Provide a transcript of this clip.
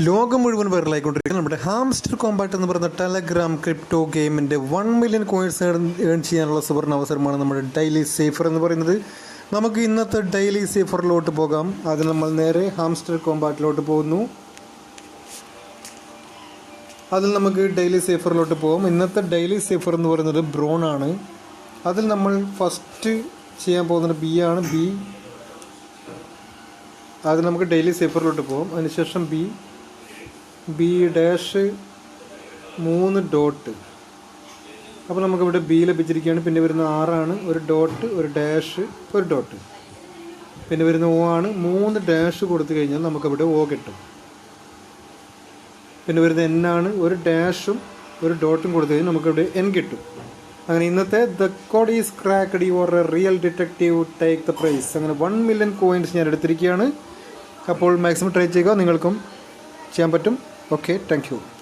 ലോകം മുഴുവൻ വൈറലായിക്കൊണ്ടിരിക്കുന്ന നമ്മുടെ ഹാംസ്റ്റർ കോമ്പാക്ട് എന്ന് പറയുന്ന ടെലഗ്രാം ക്രിപ്റ്റോ ഗെയിമിന്റെ വൺ മില്യൺ കോയിൻസ് ഏൺ ചെയ്യാനുള്ള സുവർണ അവസരമാണ് നമ്മുടെ ഡെയിലി സേഫർ എന്ന് പറയുന്നത്. നമുക്ക് ഇന്നത്തെ ഡെയിലി സേഫറിലോട്ട് പോകാം. അതിൽ നമ്മൾ നേരെ ഹാംസ്റ്റർ കോമ്പാക്റ്റിലോട്ട് പോകുന്നു. അതിൽ നമുക്ക് ഡെയിലി സേഫറിലോട്ട് പോകാം. ഇന്നത്തെ ഡെയിലി സേഫർ എന്ന് പറയുന്നത് ബ്രോൺ ആണ്. അതിൽ നമ്മൾ ഫസ്റ്റ് ചെയ്യാൻ പോകുന്നത് ബി ആണ്. ബി അത് നമുക്ക് ഡെയിലി സേഫറിലോട്ട് പോകും. അതിനുശേഷം ബി ബി ഡാഷ് മൂന്ന് ഡോട്ട് അപ്പോൾ നമുക്കിവിടെ ബി ലഭിച്ചിരിക്കുകയാണ്. പിന്നെ വരുന്ന ആറാണ് ഒരു ഡോട്ട് ഒരു ഡാഷ് ഒരു ഡോട്ട് പിന്നെ വരുന്ന ഓ ആണ് മൂന്ന് ഡാഷ് കൊടുത്തു കഴിഞ്ഞാൽ നമുക്കവിടെ ഓ കിട്ടും. പിന്നെ വരുന്ന എൻ ആണ് ഒരു ഡാഷും ഒരു ഡോട്ടും കൊടുത്തു കഴിഞ്ഞാൽ നമുക്കിവിടെ എൻ കിട്ടും. അങ്ങനെ ഇന്നത്തെ the code is cracked you are a real detective take the prize അങ്ങനെ വൺ മില്യൺ കോയിൻസ് ഞാൻ എടുത്തിരിക്കുകയാണ്. അപ്പോൾ മാക്സിമം ട്രൈ ചെയ്യുക. നിങ്ങൾക്കും ചെയ്യാൻ പറ്റും. okay thank you.